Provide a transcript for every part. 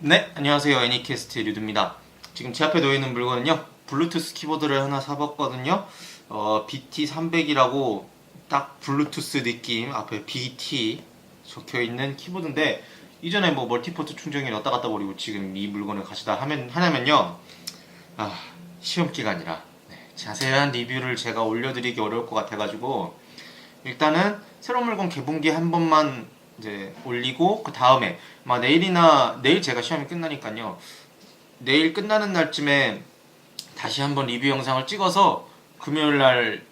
네, 안녕하세요. 애니캐스트 류드입니다. 지금 제 앞에 놓여 있는 물건은요, 블루투스 키보드를 하나 사봤거든요. 어, BT300이라고 딱 블루투스 느낌, 앞에 BT 적혀 있는 키보드인데, 이전에 뭐 멀티포트 충전기 넣었다 갔다 버리고 지금 이 물건을 가져다 하면, 하냐면요, 아, 시험 기간이라. 네, 자세한 리뷰를 제가 올려드리기 어려울 것 같아가지고, 일단은 새로운 물건 개봉기 한 번만 이제 올리고 그 다음에 막 내일이나 내일 제가 시험이 끝나니까요. 내일 끝나는 날쯤에 다시 한번 리뷰 영상을 찍어서 금요일 날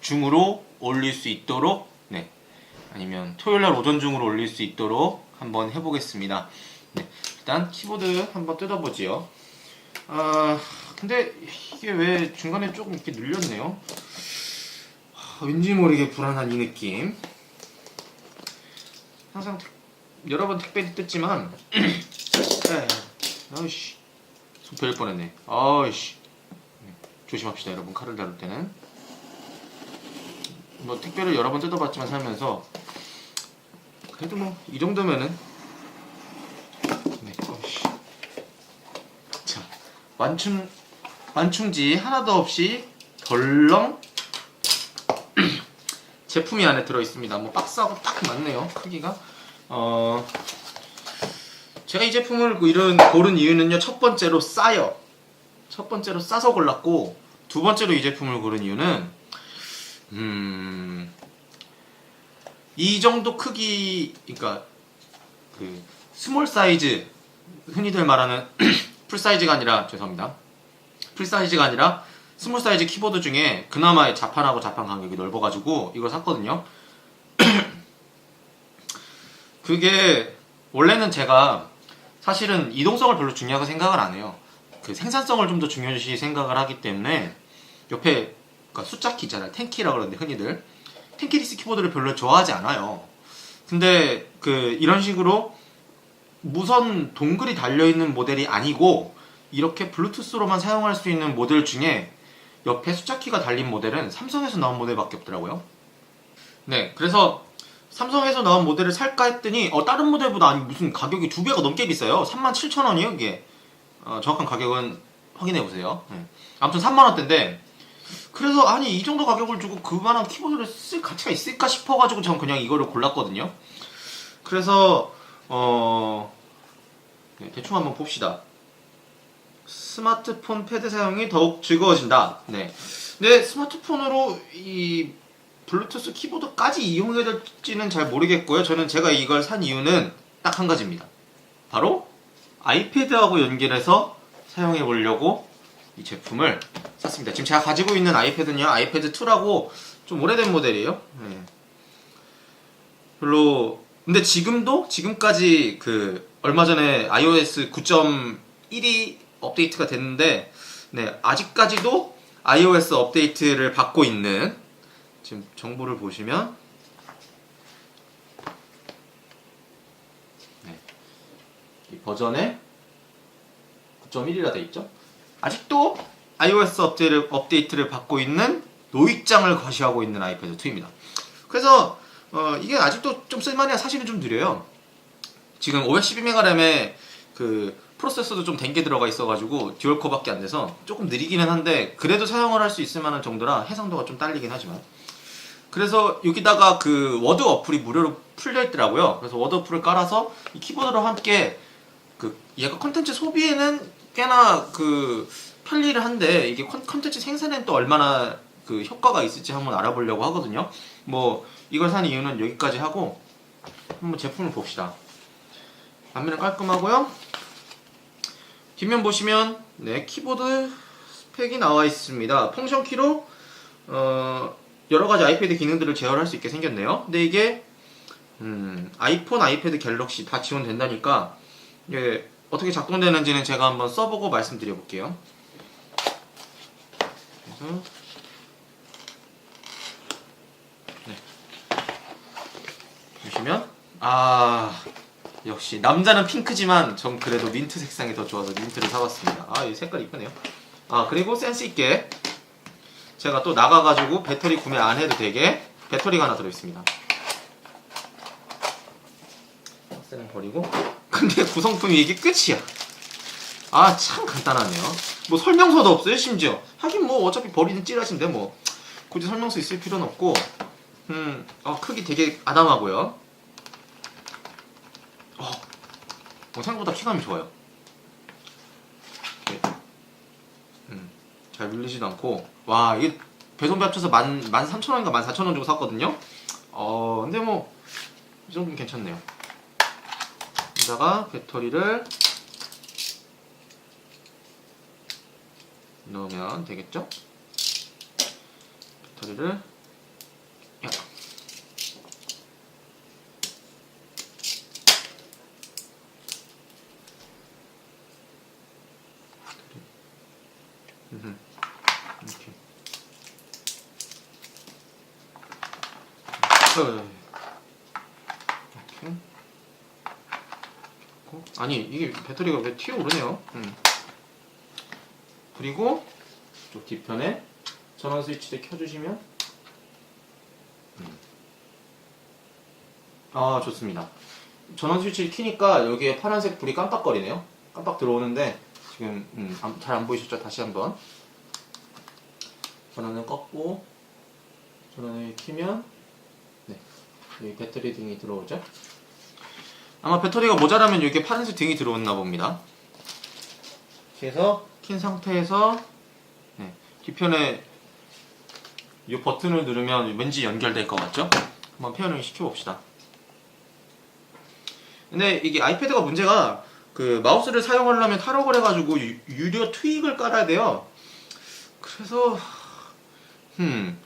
중으로 올릴 수 있도록 네. 아니면 토요일 날 오전 중으로 올릴 수 있도록 한번 해 보겠습니다. 네. 일단 키보드 한번 뜯어 보지요. 아 근데 이게 왜 중간에 조금 이렇게 눌렸네요? 아, 왠지 모르게 불안한 이 느낌. 항상 택- 여러 번 택배도 뜯지만, 에, 아이씨, 손 베릴 뻔했네. 아이씨, 네, 조심합시다, 여러분. 칼을 다룰 때는. 뭐 택배를 여러 번 뜯어봤지만 살면서 그래도 뭐 이 정도면은. 네, 어이씨. 자, 완충 완충지 하나도 없이 덜렁 제품이 안에 들어 있습니다. 뭐 박스하고 딱 맞네요. 크기가. 어 제가 이 제품을 이런 고른 이유는요. 첫 번째로 싸요. 첫 번째로 싸서 골랐고 두 번째로 이 제품을 고른 이유는 음. 이 정도 크기 그러니까 그 스몰 사이즈 흔히들 말하는 풀 사이즈가 아니라 죄송합니다. 풀 사이즈가 아니라 스몰 사이즈 키보드 중에 그나마 자판하고 자판 간격이 넓어가지고 이걸 샀거든요. 그게 원래는 제가 사실은 이동성을 별로 중요하게 생각을 안 해요. 그 생산성을 좀 더 중요시 생각을 하기 때문에 옆에 그러니까 숫자키 있잖아요. 텐키라고 그러는데 흔히들 텐키리스 키보드를 별로 좋아하지 않아요. 근데 그 이런 식으로 무선 동글이 달려 있는 모델이 아니고 이렇게 블루투스로만 사용할 수 있는 모델 중에 옆에 숫자키가 달린 모델은 삼성에서 나온 모델밖에 없더라고요. 네, 그래서 삼성에서 나온 모델을 살까 했더니 어, 다른 모델보다 아니 무슨 가격이 두 배가 넘게 비싸요. 37,000원이에요, 이게. 어, 정확한 가격은 확인해 보세요. 네. 아무튼 3만 원대인데 그래서 아니 이 정도 가격을 주고 그만한 키보드를 쓸 가치가 있을까 싶어가지고 전 그냥 이거를 골랐거든요. 그래서 어 네, 대충 한번 봅시다. 스마트폰 패드 사용이 더욱 즐거워진다. 네. 근데 스마트폰으로 이 블루투스 키보드까지 이용해야 될지는 잘 모르겠고요. 저는 제가 이걸 산 이유는 딱 한 가지입니다. 바로 아이패드하고 연결해서 사용해 보려고 이 제품을 샀습니다. 지금 제가 가지고 있는 아이패드는요, 아이패드 2라고 좀 오래된 모델이에요. 네. 별로 근데 지금도 지금까지 그 얼마 전에 iOS 9.1이 업데이트가 됐는데 네 아직까지도 iOS 업데이트를 받고 있는 지금 정보를 보시면 네, 이 버전에 9.1이라 돼 있죠. 아직도 iOS 업데이트를, 업데이트를 받고 있는 노익장을 과시하고 있는 아이패드 2입니다. 그래서 어, 이게 아직도 좀 쓸만해야 사실은 좀 느려요. 지금 512메가램에 그 프로세서도 좀 된 게 들어가 있어가지고 듀얼코어밖에 안 돼서 조금 느리기는 한데 그래도 사용을 할 수 있을 만한 정도라 해상도가 좀 딸리긴 하지만 그래서 여기다가 그 워드 어플이 무료로 풀려 있더라고요. 그래서 워드 어플을 깔아서 이 키보드랑 함께 그 얘가 컨텐츠 소비에는 꽤나 그 편리를 한데 이게 컨- 컨텐츠 생산에는 또 얼마나 그 효과가 있을지 한번 알아보려고 하거든요. 뭐 이걸 산 이유는 여기까지 하고 한번 제품을 봅시다. 앞면은 깔끔하고요. 뒷면 보시면 네 키보드 스펙이 나와 있습니다. 펑션 키로 어, 여러 가지 아이패드 기능들을 제어할 수 있게 생겼네요. 근데 이게 음, 아이폰, 아이패드, 갤럭시 다 지원된다니까 이게 어떻게 작동되는지는 제가 한번 써보고 말씀드려 볼게요. 그래서 네. 보시면 아 역시 남자는 핑크지만 전 그래도 민트 색상이 더 좋아서 민트를 사봤습니다. 아 이 색깔 이쁘네요. 아 그리고 센스 있게 제가 또 나가가지고 배터리 구매 안 해도 되게 배터리가 하나 들어있습니다. 박스는 버리고 근데 구성품이 이게 끝이야. 아 참 간단하네요. 뭐 설명서도 없어요 심지어. 하긴 뭐 어차피 버리는 찌라시인데 뭐 굳이 설명서 있을 필요는 없고. 음, 어, 크기 되게 아담하고요. 어, 어, 생각보다 키감이 좋아요. 이렇게. 음, 잘 밀리지도 않고. 와 이게 배송비 합쳐서 만, 만 삼천 원인가 만 사천 원 주고 샀거든요. 어 근데 뭐 이 정도면 괜찮네요. 여기다가 배터리를 넣으면 되겠죠? 배터리를 야. 음흠. 이렇게. 어, 이렇게. 고 아니 이게 배터리가 왜 튀어 오르네요. 음. 그리고 쪽 뒤편에 전원 스위치를 켜주시면 음. 아 좋습니다. 전원 스위치를 키니까 여기에 파란색 불이 깜빡거리네요. 깜빡 들어오는데 지금 음, 잘 안 보이셨죠? 다시 한번 전원을 껐고 전원을 키면 네, 여기 배터리 등이 들어오죠. 아마 배터리가 모자라면 여기에 파란색 등이 들어왔나 봅니다. 그래서 킨 상태에서 네, 뒤편에 이 버튼을 누르면 왠지 연결될 것 같죠? 한번 페어링 시켜봅시다. 근데 이게 아이패드가 문제가 그 마우스를 사용하려면 탈옥을 해가지고 유, 유료 트윅을 깔아야 돼요. 그래서 음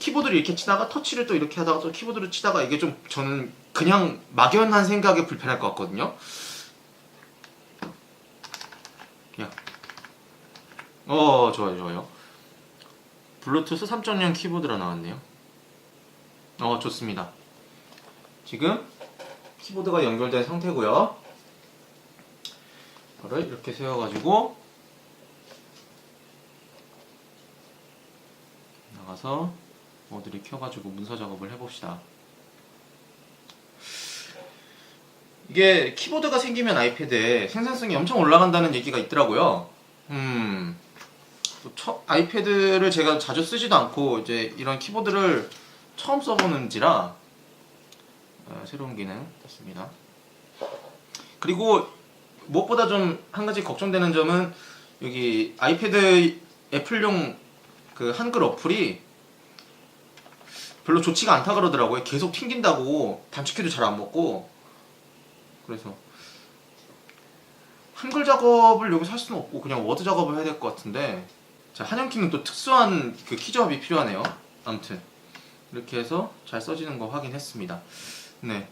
키보드를 이렇게 치다가 터치를 또 이렇게 하다가 또 키보드를 치다가 이게 좀 저는 그냥 막연한 생각에 불편할 것 같거든요. 야. 어, 좋아요, 좋아요. 블루투스 3.0 키보드로 나왔네요. 어, 좋습니다. 지금 키보드가 연결된 상태고요. 이거를 이렇게 세워가지고 나가서 모드를 켜가지고 문서 작업을 해봅시다. 이게 키보드가 생기면 아이패드에 생산성이 엄청 올라간다는 얘기가 있더라고요. 음, 처, 아이패드를 제가 자주 쓰지도 않고 이제 이런 키보드를 처음 써보는지라 어, 새로운 기능 됐습니다. 그리고 무엇보다 좀 한 가지 걱정되는 점은 여기 아이패드 애플용 그 한글 어플이 별로 좋지가 않다 그러더라고요. 계속 튕긴다고 단축키도 잘 안 먹고 그래서 한글 작업을 여기서 할 수는 없고 그냥 워드 작업을 해야 될 것 같은데 자 한영키는 또 특수한 그 키 조합이 필요하네요. 아무튼 이렇게 해서 잘 써지는 거 확인했습니다. 네.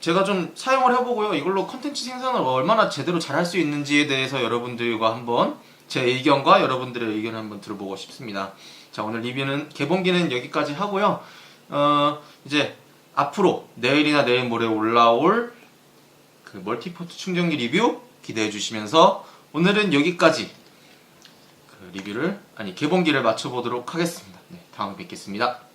제가 좀 사용을 해보고요. 이걸로 컨텐츠 생산을 얼마나 제대로 잘 할 수 있는지에 대해서 여러분들과 한번 제 의견과 여러분들의 의견을 한번 들어보고 싶습니다. 자, 오늘 리뷰는 개봉기는 여기까지 하고요. 어, 이제 앞으로 내일이나 내일 모레 올라올 그 멀티포트 충전기 리뷰 기대해 주시면서 오늘은 여기까지 그 리뷰를 아니 개봉기를 맞춰보도록 하겠습니다. 네, 다음에 뵙겠습니다.